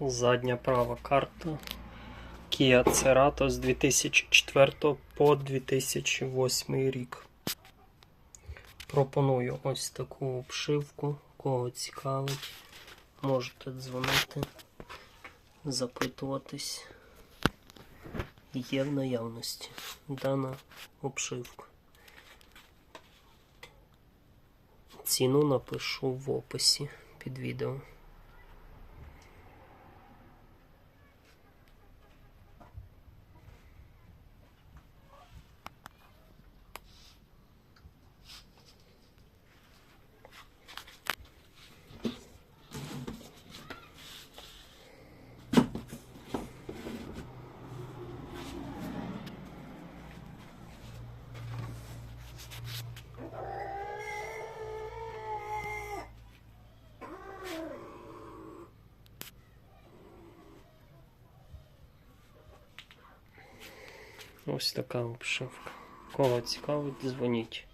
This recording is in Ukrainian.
Задня права карта. Kia Cerato з 2004 по 2008 рік. Пропоную ось таку обшивку. Кого цікавить, можете дзвонити, запитуватись. Є в наявності дана обшивка. Ціну напишу в описі під відео. Ось така обшивка. Кого цікавить, дзвоніть.